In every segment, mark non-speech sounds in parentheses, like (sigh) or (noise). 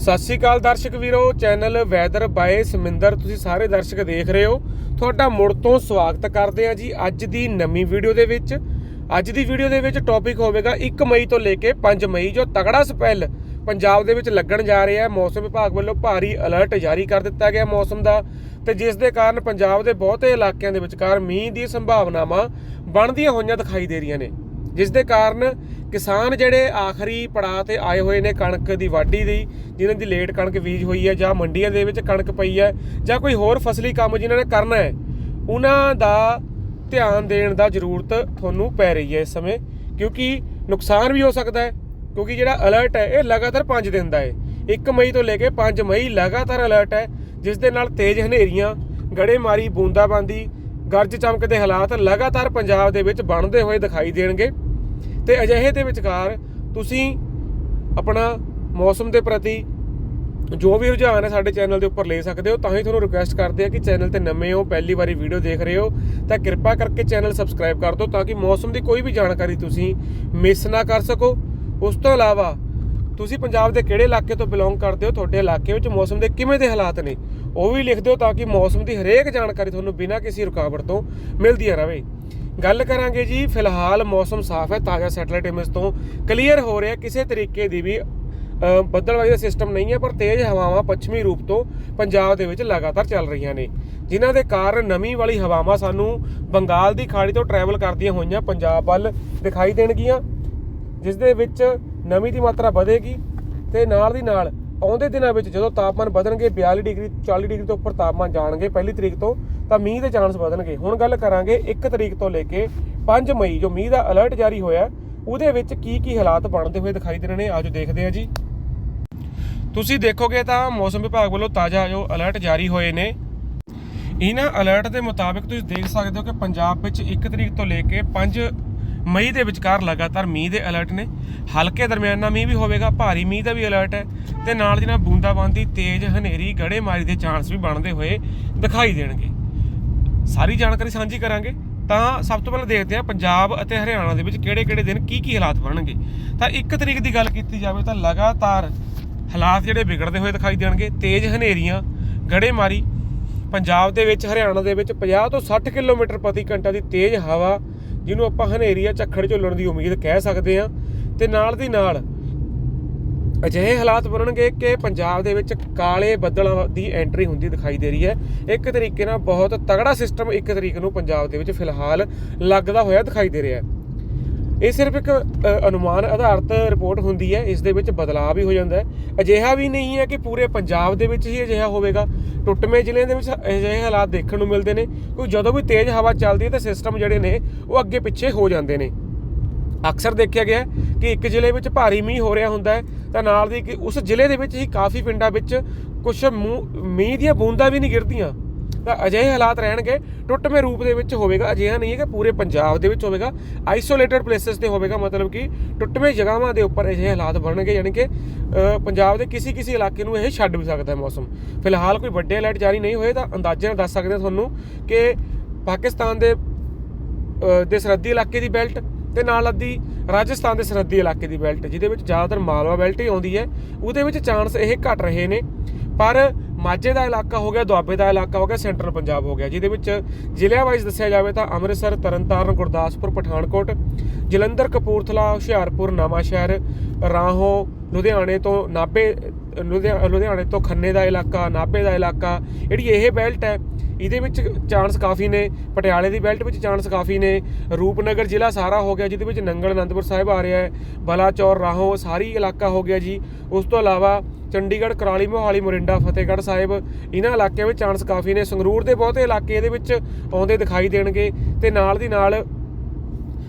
ਸਤਿ ਸ਼੍ਰੀ ਅਕਾਲ ਦਰਸ਼ਕ ਵੀਰੋ, ਚੈਨਲ ਵੈਦਰ ਬਾਏ ਸਮਿੰਦਰ, ਤੁਸੀਂ ਸਾਰੇ ਦਰਸ਼ਕ ਦੇਖ ਰਹੇ ਹੋ। ਤੁਹਾਡਾ ਮੁੜ ਤੋਂ ਸਵਾਗਤ ਕਰਦੇ ਹਾਂ ਜੀ ਅੱਜ ਦੀ ਨਵੀਂ ਵੀਡੀਓ ਦੇ ਵਿੱਚ। ਅੱਜ ਦੀ ਵੀਡੀਓ ਦੇ ਵਿੱਚ ਟੌਪਿਕ ਹੋਵੇਗਾ 1 ਮਈ ਤੋਂ ਲੈ ਕੇ 5 ਮਈ, ਜੋ ਤਗੜਾ ਸਪੈਲ ਪੰਜਾਬ ਦੇ ਵਿੱਚ ਲੱਗਣ ਜਾ ਰਿਹਾ ਹੈ। ਮੌਸਮ ਵਿਭਾਗ ਵੱਲੋਂ ਭਾਰੀ ਅਲਰਟ ਜਾਰੀ ਕਰ ਦਿੱਤਾ ਗਿਆ ਮੌਸਮ ਦਾ ਤੇ ਜਿਸ ਦੇ ਕਾਰਨ ਪੰਜਾਬ ਦੇ ਬਹੁਤੇ ਇਲਾਕਿਆਂ ਦੇ ਵਿਚਕਾਰ ਮੀਂਹ ਦੀ ਸੰਭਾਵਨਾਵਾਂ ਬਣਦੀਆਂ ਹੋਈਆਂ ਦਿਖਾਈ ਦੇ ਰਹੀਆਂ ਨੇ। ਜਿਸ ਦੇ ਕਾਰਨ ਕਿਸਾਨ ਜਿਹੜੇ ਆਖਰੀ ਪੜਾਅ ਤੇ ਆਏ ਹੋਏ ਨੇ ਕਣਕ ਦੀ ਵਾਢੀ ਦੀ, ਜਿਨ੍ਹਾਂ ਦੀ ਲੇਟ ਕਣਕ ਬੀਜ ਹੋਈ ਹੈ ਜਾਂ ਮੰਡੀਆਂ ਦੇ ਵਿੱਚ ਕਣਕ ਪਈ ਹੈ ਜਾਂ ਕੋਈ ਹੋਰ ਫਸਲੀ ਕੰਮ ਜਿਨ੍ਹਾਂ ਨੇ ਕਰਨਾ ਹੈ, ਉਹਨਾਂ ਦਾ ਧਿਆਨ ਦੇਣ ਦਾ ਜ਼ਰੂਰਤ ਤੁਹਾਨੂੰ ਪੈ ਰਹੀ ਹੈ ਇਸ ਸਮੇਂ, ਕਿਉਂਕਿ ਨੁਕਸਾਨ ਵੀ ਹੋ ਸਕਦਾ ਹੈ, ਕਿਉਂਕਿ ਜਿਹੜਾ ਅਲਰਟ ਹੈ ਇਹ ਲਗਾਤਾਰ 5 ਦਿਨ ਦਾ ਹੈ। 1 ਮਈ ਤੋਂ ਲੈ ਕੇ 5 ਮਈ ਲਗਾਤਾਰ ਅਲਰਟ ਹੈ, ਜਿਸ ਦੇ ਨਾਲ ਤੇਜ਼ ਹਨੇਰੀਆਂ, ਗੜੇਮਾਰੀ, ਬੂੰਦਾਬਾਂਦੀ, ਗਰਜ ਚਮਕ ਦੇ ਹਾਲਾਤ ਲਗਾਤਾਰ ਪੰਜਾਬ ਦੇ ਵਿੱਚ ਬਣਦੇ ਹੋਏ ਦਿਖਾਈ ਦੇਣਗੇ। ਤੇ ਅਜਿਹੇ ਦੇ ਵਿਚਕਾਰ ਤੁਸੀਂ ਆਪਣਾ ਮੌਸਮ ਦੇ ਪ੍ਰਤੀ ਜੋ ਵੀ ਰੁਝਾਨ ਹੈ ਸਾਡੇ ਚੈਨਲ ਦੇ ਉੱਪਰ ਲੈ ਸਕਦੇ ਹੋ, ਤਾਂ ਹੀ ਤੁਹਾਨੂੰ ਰਿਕੁਐਸਟ ਕਰਦੇ ਆ ਕਿ ਚੈਨਲ ਤੇ ਨਵੇਂ ਹੋ, ਪਹਿਲੀ ਵਾਰੀ ਵੀਡੀਓ ਦੇਖ ਰਹੇ ਹੋ, ਤਾਂ ਕਿਰਪਾ ਕਰਕੇ ਚੈਨਲ ਸਬਸਕ੍ਰਾਈਬ ਕਰ ਦਿਓ ਤਾਂ ਕਿ ਮੌਸਮ ਦੀ ਕੋਈ ਵੀ ਜਾਣਕਾਰੀ ਤੁਸੀਂ ਮਿਸ ਨਾ ਕਰ ਸਕੋ। ਉਸ ਤੋਂ ਇਲਾਵਾ ਤੁਸੀਂ ਪੰਜਾਬ ਦੇ ਕਿਹੜੇ ਇਲਾਕੇ ਤੋਂ ਬਿਲੋਂਗ ਕਰਦੇ ਹੋ, ਤੁਹਾਡੇ ਇਲਾਕੇ ਵਿੱਚ ਮੌਸਮ ਦੇ ਕਿਵੇਂ ਦੇ ਹਾਲਾਤ ਨੇ, ਉਹ ਵੀ ਲਿਖ ਦਿਓ ਤਾਂ ਕਿ ਮੌਸਮ ਦੀ ਹਰੇਕ ਜਾਣਕਾਰੀ ਤੁਹਾਨੂੰ ਬਿਨਾਂ ਕਿਸੇ ਰੁਕਾਵਟ ਤੋਂ ਮਿਲਦੀ ਰਹੇ। ਗੱਲ ਕਰਾਂਗੇ ਜੀ ਫਿਲਹਾਲ ਮੌਸਮ ਸਾਫ਼ ਹੈ ਤਾਜ਼ਾ ਸੈਟਲਾਈਟ ਇਮੇਜ ਤੋਂ ਕਲੀਅਰ ਹੋ ਰਿਹਾ ਕਿਸੇ ਤਰੀਕੇ ਦੀ ਵੀ ਅ, ਬੱਦਲਬਾਜ਼ੀ ਦਾ ਸਿਸਟਮ ਨਹੀਂ ਹੈ ਪਰ ਤੇਜ਼ ਹਵਾਵਾਂ ਪੱਛਮੀ ਰੂਪ ਤੋਂ ਪੰਜਾਬ ਦੇ ਵਿੱਚ ਲਗਾਤਾਰ ਚੱਲ ਰਹੀਆਂ ਨੇ ਜਿਨ੍ਹਾਂ ਦੇ ਕਾਰਨ ਨਮੀ ਵਾਲੀ ਹਵਾਵਾਂ ਸਾਨੂੰ ਬੰਗਾਲ ਦੀ ਖਾੜੀ ਤੋਂ ਟਰੈਵਲ ਕਰਦੀਆਂ ਹੋਈਆਂ ਪੰਜਾਬ ਵੱਲ ਦਿਖਾਈ ਦੇਣਗੀਆਂ ਜਿਸ ਦੇ ਵਿੱਚ ਨਮੀ ਦੀ ਮਾਤਰਾ ਵਧੇਗੀ ਤੇ ਨਾਲ ਦੀ ਨਾਲ ਆਉਂਦੇ ਦਿਨਾਂ ਵਿੱਚ ਜਦੋਂ ਤਾਪਮਾਨ ਵਧਣਗੇ 42 ਡਿਗਰੀ 40 ਡਿਗਰੀ ਤੋਂ ਉੱਪਰ ਤਾਪਮਾਨ ਜਾਣਗੇ ਪਹਿਲੀ ਤਰੀਕ ਤੋਂ ਤਾਂ ਮੀਂਹ ਦੇ ਚਾਂਸ ਵਧਣਗੇ। ਹੁਣ ਗੱਲ ਕਰਾਂਗੇ 1 ਤਰੀਕ ਤੋਂ ਲੈ ਕੇ 5 ਮਈ, ਜੋ ਮੀਂਹ ਦਾ ਅਲਰਟ ਜਾਰੀ ਹੋਇਆ, ਉਹਦੇ ਵਿੱਚ ਕੀ ਕੀ ਹਾਲਾਤ ਬਣਦੇ ਹੋਏ ਦਿਖਾਈ ਦੇ ਰਹੇ ਨੇ, ਆਜੋ ਦੇਖਦੇ ਹਾਂ ਜੀ। ਤੁਸੀਂ ਦੇਖੋਗੇ ਤਾਂ ਮੌਸਮ ਵਿਭਾਗ ਵੱਲੋਂ ਤਾਜ਼ਾ ਜੋ ਅਲਰਟ ਜਾਰੀ ਹੋਏ ਨੇ। ਇਹਨਾਂ ਅਲਰਟ ਦੇ ਮੁਤਾਬਿਕ ਤੁਸੀਂ ਦੇਖ ਸਕਦੇ ਹੋ ਕਿ ਪੰਜਾਬ ਵਿੱਚ 1 ਤਰੀਕ ਤੋਂ ਲੈ ਕੇ 5 ਮਈ ਦੇ ਵਿਚਕਾਰ ਲਗਾਤਾਰ ਮੀਂਹ ਦੇ ਅਲਰਟ ਨੇ। ਹਲਕੇ ਦਰਮਿਆਨਾ ਮੀਂਹ ਵੀ ਹੋਵੇਗਾ, ਭਾਰੀ ਮੀਂਹ ਦਾ ਵੀ ਅਲਰਟ ਹੈ ਤੇ ਨਾਲ ਦੀ ਨਾਲ ਬੂੰਦਾਬਾਂਦੀ ਤੇਜ਼ ਹਨੇਰੀ, ਗੜੇਮਾਰੀ ਦੇ ਚਾਂਸ ਵੀ ਬਣਦੇ ਹੋਏ ਦਿਖਾਈ ਦੇਣਗੇ। ਸਾਰੀ ਜਾਣਕਾਰੀ ਸਾਂਝੀ ਕਰਾਂਗੇ। ਤਾਂ ਸਭ ਤੋਂ ਪਹਿਲਾਂ ਦੇਖਦੇ ਹਾਂ ਪੰਜਾਬ ਅਤੇ ਹਰਿਆਣਾ ਦੇ ਵਿੱਚ ਕਿਹੜੇ-ਕਿਹੜੇ ਦਿਨ ਕੀ-ਕੀ ਹਾਲਾਤ ਬਣਨਗੇ। ਤਾਂ ਇੱਕ ਤਰੀਕ ਦੀ ਗੱਲ ਕੀਤੀ ਜਾਵੇ ਤਾਂ ਲਗਾਤਾਰ ਹਾਲਾਤ ਜਿਹੜੇ ਵਿਗੜਦੇ ਹੋਏ ਦਿਖਾਈ ਦੇਣਗੇ। ਤੇਜ਼ ਹਨੇਰੀਆਂ, ਗੜੇਮਾਰੀ, ਪੰਜਾਬ ਦੇ ਵਿੱਚ, ਹਰਿਆਣਾ ਦੇ ਵਿੱਚ 50 ਤੋਂ 60 ਕਿਲੋਮੀਟਰ ਪ੍ਰਤੀ ਘੰਟਾ ਦੀ ਤੇਜ਼ ਹਵਾ, ਜਿਹਨੂੰ ਆਪਾਂ ਹਨੇਰੀਆ ਝੱਖੜ ਝੁੱਲਣ ਦੀ ਉਮੀਦ ਕਹਿ ਸਕਦੇ ਹਾਂ। ਤੇ ਨਾਲ ਦੀ ਨਾਲ ਅਜਿਹੇ ਹਾਲਾਤ ਬਣਨਗੇ ਕਿ ਪੰਜਾਬ ਦੇ ਵਿੱਚ ਕਾਲੇ ਬੱਦਲਾਂ ਦੀ ਐਂਟਰੀ ਹੁੰਦੀ ਦਿਖਾਈ ਦੇ ਰਹੀ ਹੈ। ਇੱਕ ਤਰੀਕੇ ਨਾਲ ਬਹੁਤ ਤਗੜਾ ਸਿਸਟਮ ਇੱਕ ਤਰੀਕ ਨੂੰ ਪੰਜਾਬ ਦੇ ਵਿੱਚ ਫਿਲਹਾਲ ਲੱਗਦਾ ਹੋਇਆ ਦਿਖਾਈ ਦੇ ਰਿਹਾ ਹੈ। ਇਹ ਸਿਰਫ ਇੱਕ ਅਨੁਮਾਨ ਆਧਾਰਿਤ ਰਿਪੋਰਟ ਹੁੰਦੀ ਹੈ। ਇਸ ਦੇ ਵਿੱਚ ਬਦਲਾਅ ਵੀ ਹੋ ਜਾਂਦਾ ਹੈ। ਅਜਿਹਾ ਵੀ ਨਹੀਂ ਹੈ ਕਿ ਪੂਰੇ ਪੰਜਾਬ ਦੇ ਵਿੱਚ ਹੀ ਅਜਿਹਾ ਹੋਵੇਗਾ। ਟੁੱਟਵੇਂ ਜ਼ਿਲ੍ਹਿਆਂ ਦੇ ਵਿੱਚ ਅਜਿਹੇ ਹਾਲਾਤ ਦੇਖਣ ਨੂੰ ਮਿਲਦੇ ਨੇ। ਕਿਉਂਕਿ ਜਦੋਂ ਵੀ ਤੇਜ਼ ਹਵਾ ਚੱਲਦੀ ਹੈ ਤਾਂ ਸਿਸਟਮ ਜਿਹੜੇ ਨੇ ਉਹ ਅੱਗੇ ਪਿੱਛੇ ਹੋ ਜਾਂਦੇ ਨੇ। ਅਕਸਰ ਦੇਖਿਆ ਗਿਆ ਕਿ ਇੱਕ ਜ਼ਿਲ੍ਹੇ ਵਿੱਚ ਭਾਰੀ ਮੀਂਹ ਹੋ ਰਿਹਾ ਹੁੰਦਾ ਹੈ, ਤਾਂ ਨਾਲ ਦੀ ਕਿ ਉਸ ਜ਼ਿਲ੍ਹੇ ਦੇ ਵਿੱਚ ਹੀ ਕਾਫੀ ਪਿੰਡਾਂ ਵਿੱਚ ਕੁਝ ਮੀਂਹ ਦੀਆਂ ਬੂੰਦਾਂ ਵੀ ਨਹੀਂ ਗਿਰਦੀਆਂ। ਤਾਂ ਅਜਿਹੇ ਹਾਲਾਤ ਰਹਿਣਗੇ, ਟੁੱਟਵੇਂ ਰੂਪ ਦੇ ਵਿੱਚ ਹੋਵੇਗਾ, ਅਜਿਹਾ ਨਹੀਂ ਹੈ ਕਿ ਪੂਰੇ ਪੰਜਾਬ ਦੇ ਵਿੱਚ ਹੋਵੇਗਾ ਆਈਸੋਲੇਟਡ ਪਲੇਸਸ ਤੇ ਹੋਵੇਗਾ, ਮਤਲਬ ਕਿ ਟੁੱਟਵੇਂ ਜਗ੍ਹਾਵਾਂ ਦੇ ਉੱਪਰ ਅਜਿਹੇ ਹਾਲਾਤ ਬਣਨਗੇ, ਯਾਨੀ ਕਿ ਪੰਜਾਬ ਦੇ ਕਿਸੇ ਕਿਸੇ ਇਲਾਕੇ ਨੂੰ ਇਹ ਛੱਡ ਵੀ ਸਕਦਾ ਹੈ ਮੌਸਮ। ਫਿਲਹਾਲ ਕੋਈ ਵੱਡੇ ਅਲਰਟ ਜਾਰੀ ਨਹੀਂ ਹੋਏ, ਤਾਂ ਅੰਦਾਜ਼ੇ ਨਾਲ ਦੱਸ ਸਕਦੇ ਹਾਂ ਤੁਹਾਨੂੰ ਕਿ ਪਾਕਿਸਤਾਨ ਦੇ ਦੇ ਸਰਹੱਦੀ ਇਲਾਕੇ ਦੀ ਬੈਲਟ ਤੇ ਨਾਲ ਅੱਧੀ ਰਾਜਸਥਾਨ ਦੇ ਸਰਹੱਦੀ ਇਲਾਕੇ ਦੀ ਬੈਲਟ, ਜਿਹਦੇ ਵਿੱਚ ਜ਼ਿਆਦਾਤਰ ਮਾਲਵਾ ਬੈਲਟ ਹੀ ਆਉਂਦੀ ਹੈ। ਉਹਦੇ ਵਿੱਚ ਚਾਂਸ ਇਹ ਘਟ ਰਹੇ ਨੇ। ਪਰ ਮਾਝੇ ਦਾ ਇਲਾਕਾ ਹੋ ਗਿਆ, ਦੁਆਬੇ ਦਾ ਇਲਾਕਾ ਹੋ ਗਿਆ, ਸੈਂਟਰਲ ਪੰਜਾਬ ਹੋ ਗਿਆ, ਜਿਹਦੇ ਵਿੱਚ ਜ਼ਿਲ੍ਹਿਆਂ ਵਾਈਜ਼ ਦੱਸਿਆ ਜਾਵੇ ਤਾਂ ਅੰਮ੍ਰਿਤਸਰ, ਤਰਨਤਾਰਨ, ਗੁਰਦਾਸਪੁਰ, ਪਠਾਨਕੋਟ, ਜਲੰਧਰ, ਕਪੂਰਥਲਾ, ਹੁਸ਼ਿਆਰਪੁਰ ਨਵਾਂਸ਼ਹਿਰ ਰਾਹੋਂ, ਲੁਧਿਆਣੇ ਤੋਂ ਨਾਭੇ, ਲੁਧਿਆ- ਲੁਧਿਆਣੇ ਤੋਂ ਖੰਨੇ ਦਾ ਇਲਾਕਾ, ਨਾਭੇ ਦਾ ਇਲਾਕਾ, ਜਿਹੜੀ ਇਹ ਬੈਲਟ ਹੈ ਇਹਦੇ ਵਿੱਚ ਚਾਂਸ ਕਾਫੀ ਨੇ, ਪਟਿਆਲੇ ਦੀ ਬੈਲਟ ਵਿੱਚ ਚਾਂਸ ਕਾਫੀ ਨੇ। ਰੂਪਨਗਰ ਜ਼ਿਲ੍ਹਾ ਸਾਰਾ ਹੋ ਗਿਆ, ਜਿਹਦੇ ਵਿੱਚ ਨੰਗਲ ਅਨੰਦਪੁਰ ਸਾਹਿਬ ਆ ਰਿਹਾ ਹੈ। ਬਲਾਚੌਰ, ਰਾਹੋਂ, ਸਾਰੀ ਇਲਾਕਾ ਹੋ ਗਿਆ ਜੀ। ਉਸ ਤੋਂ ਇਲਾਵਾ ਚੰਡੀਗੜ੍ਹ, ਕਰਾਲੀ, ਮੋਹਾਲੀ, ਮੋਰਿੰਡਾ, ਫਤਿਹਗੜ੍ਹ ਸਾਹਿਬ, ਇਹਨਾਂ ਇਲਾਕਿਆਂ ਵਿੱਚ ਚਾਂਸ ਕਾਫੀ ਨੇ। ਸੰਗਰੂਰ ਦੇ ਬਹੁਤੇ ਇਲਾਕੇ ਇਹਦੇ ਵਿੱਚ ਆਉਂਦੇ ਦਿਖਾਈ ਦੇਣਗੇ ਤੇ ਨਾਲ ਦੀ ਨਾਲ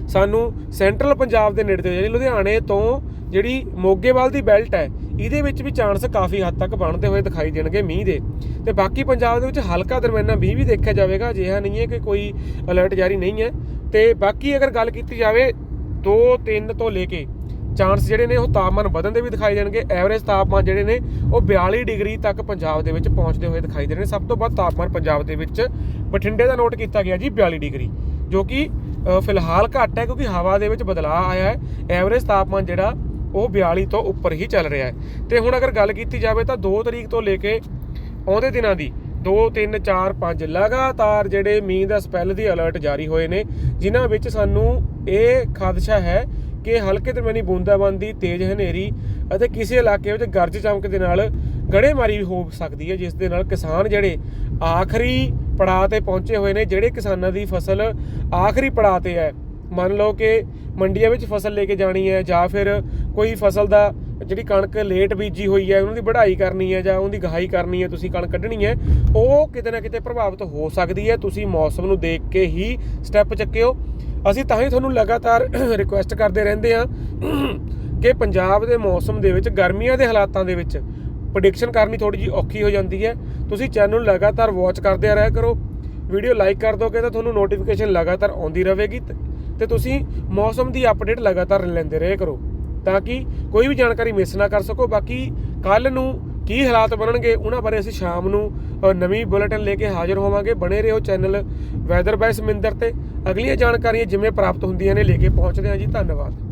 ਸਾਨੂੰ ਸੈਂਟਰਲ ਪੰਜਾਬ ਦੇ ਨੇੜੇ ਤੇ, ਯਾਨੀ ਲੁਧਿਆਣੇ ਤੋਂ ਜਿਹੜੀ ਮੋਗੇਵਾਲ ਦੀ ਬੈਲਟ ਹੈ ਇਹਦੇ ਵਿੱਚ ਵੀ ਚਾਂਸ ਕਾਫੀ ਹੱਦ ਤੱਕ ਬਣਦੇ ਹੋਏ ਦਿਖਾਈ ਦੇਣਗੇ ਮੀਂਹ ਦੇ। ਤੇ ਬਾਕੀ ਪੰਜਾਬ ਦੇ ਵਿੱਚ ਹਲਕਾ ਦਰਮਿਆਨਾ ਮੀਂਹ ਵੀ ਦੇਖਿਆ ਜਾਵੇਗਾ, ਅਜਿਹਾ ਨਹੀਂ ਹੈ ਕਿ ਕੋਈ ਅਲਰਟ ਜਾਰੀ ਨਹੀਂ ਹੈ। ਤੇ ਬਾਕੀ ਅਗਰ ਗੱਲ ਕੀਤੀ ਜਾਵੇ 2 3 ਤੋਂ ਲੈ ਕੇ ਚਾਂਸ ਜਿਹੜੇ ਨੇ ਉਹ ਤਾਪਮਾਨ ਵਧਣ ਦੇ ਵੀ ਦਿਖਾਈ ਦੇਣਗੇ ਐਵਰੇਜ ਤਾਪਮਾਨ ਜਿਹੜੇ ਨੇ ਉਹ 42 ਡਿਗਰੀ ਤੱਕ ਪੰਜਾਬ ਦੇ ਵਿੱਚ ਪਹੁੰਚਦੇ ਹੋਏ ਦਿਖਾਈ ਦੇ ਰਹੇ ਨੇ। ਸਭ ਤੋਂ ਵੱਧ ਤਾਪਮਾਨ ਪੰਜਾਬ ਦੇ ਵਿੱਚ ਬਠਿੰਡੇ ਦਾ ਨੋਟ ਕੀਤਾ ਗਿਆ ਜੀ 42 ਡਿਗਰੀ, ਜੋ ਕਿ ਫਿਲਹਾਲ ਘੱਟ ਹੈ ਕਿਉਂਕਿ ਹਵਾ ਦੇ ਵਿੱਚ ਬਦਲਾਅ ਆਇਆ ਹੈ। ਐਵਰੇਜ ਤਾਪਮਾਨ ਜਿਹੜਾ ਉਹ 42 ਤੋਂ ਉੱਪਰ ਹੀ ਚੱਲ ਰਿਹਾ ਹੈ। ਤੇ ਹੁਣ ਅਗਰ ਗੱਲ ਕੀਤੀ ਜਾਵੇ ਤਾਂ 2 ਤਰੀਕ ਤੋਂ ਲੈ ਕੇ ਆਉਂਦੇ ਦਿਨਾਂ ਦੀ 2 3 4 5 ਲਗਾਤਾਰ ਜਿਹੜੇ ਮੀਂਹ ਦਾ ਸਪੈਲ ਦੀ ਅਲਰਟ ਜਾਰੀ ਹੋਏ ਨੇ, ਜਿਨ੍ਹਾਂ ਵਿੱਚ ਸਾਨੂੰ ਇਹ ਖਦਸ਼ਾ ਹੈ ਕਿ ਹਲਕੇ ਦਰਮਿਆਨੀ ਬੂੰਦਾਬਾਂਦੀ, ਤੇਜ਼ ਹਨੇਰੀ ਅਤੇ ਕਿਸੇ ਇਲਾਕੇ ਵਿੱਚ ਗਰਜ ਚਮਕ ਦੇ ਨਾਲ ਗੜੇਮਾਰੀ ਵੀ ਹੋ ਸਕਦੀ ਹੈ, ਜਿਸ ਦੇ ਨਾਲ ਕਿਸਾਨ ਜਿਹੜੇ ਆਖਰੀ ਪੜਾਅ ਤੇ ਪਹੁੰਚੇ ਹੋਏ ਨੇ, ਜਿਹੜੇ ਕਿਸਾਨਾਂ ਦੀ ਫਸਲ ਆਖਰੀ ਪੜਾਅ ਤੇ ਹੈ ਮੰਨ ਲਓ ਕਿ ਮੰਡੀਆਂ ਵਿੱਚ ਫਸਲ ਲੈ ਕੇ ਜਾਣੀ ਹੈ ਜਾਂ ਫਿਰ ਕੋਈ ਫਸਲ ਦਾ ਜਿਹੜੀ ਕਣਕ ਲੇਟ ਬੀਜੀ ਹੋਈ ਹੈ, ਉਹਨਾਂ ਦੀ ਵਢਾਈ ਕਰਨੀ ਹੈ ਜਾਂ ਉਹਦੀ ਗਹਾਈ ਕਰਨੀ ਹੈ, ਤੁਸੀਂ ਕਣਕ ਕੱਢਣੀ ਹੈ, ਉਹ ਕਿਤੇ ਨਾ ਕਿਤੇ ਪ੍ਰਭਾਵਿਤ ਹੋ ਸਕਦੀ ਹੈ। ਤੁਸੀਂ ਮੌਸਮ ਨੂੰ ਦੇਖ ਕੇ ਹੀ ਸਟੈਪ ਚੱਕਿਓ। ਅਸੀਂ ਤਾਂ ਹੀ ਤੁਹਾਨੂੰ ਲਗਾਤਾਰ (coughs) ਰਿਕੁਐਸਟ ਕਰਦੇ ਰਹਿੰਦੇ ਹਾਂ (coughs) ਕਿ ਪੰਜਾਬ ਦੇ ਮੌਸਮ ਦੇ ਵਿੱਚ, ਗਰਮੀਆਂ ਦੇ ਹਾਲਾਤਾਂ ਦੇ ਵਿੱਚ ਪ੍ਰੈਡਿਕਸ਼ਨ ਕਰਨੀ ਥੋੜੀ ਜਿਹੀ ਔਖੀ ਹੋ ਜਾਂਦੀ ਹੈ। ਤੁਸੀਂ ਚੈਨਲ ਲਗਾਤਾਰ ਵਾਚ ਕਰਦੇ ਰਹਿਆ ਕਰੋ। ਵੀਡੀਓ ਲਾਈਕ ਕਰ ਦੋਗੇ ਤਾਂ ਤੁਹਾਨੂੰ ਨੋਟੀਫਿਕੇਸ਼ਨ ਲਗਾਤਾਰ ਆਉਂਦੀ ਰਹੇਗੀ। ਤੇ- ਤੁਸੀਂ ਮੌਸਮ ਦੀ ਅਪਡੇਟ ਲਗਾਤਾਰ ਲੈਂਦੇ ਰਹੇ ਕਰੋ, ਤਾਂ ਕਿ ਕੋਈ ਵੀ ਜਾਣਕਾਰੀ ਮਿਸ ਨਾ ਕਰ ਸਕੋ। ਬਾਕੀ ਕੱਲ ਨੂੰ ਕੀ ਹਾਲਾਤ ਬਣਨਗੇ, ਉਹਨਾਂ ਬਾਰੇ ਅਸੀਂ ਸ਼ਾਮ ਨੂੰ ਨਵੀਂ ਬੁਲੇਟਿਨ ਲੈ ਕੇ ਹਾਜ਼ਰ ਹੋਵਾਂਗੇ। ਬਣੇ ਰਹੋ ਚੈਨਲ ਵੈਦਰ ਬਾਈ ਸਮਿੰਦਰ ਤੇ। ਅਗਲੀਆਂ ਜਾਣਕਾਰੀਆਂ ਜਿਵੇਂ ਪ੍ਰਾਪਤ ਹੁੰਦੀਆਂ ਨੇ ਲੈ ਕੇ ਪਹੁੰਚਦੇ ਹਾਂ ਜੀ। ਧੰਨਵਾਦ।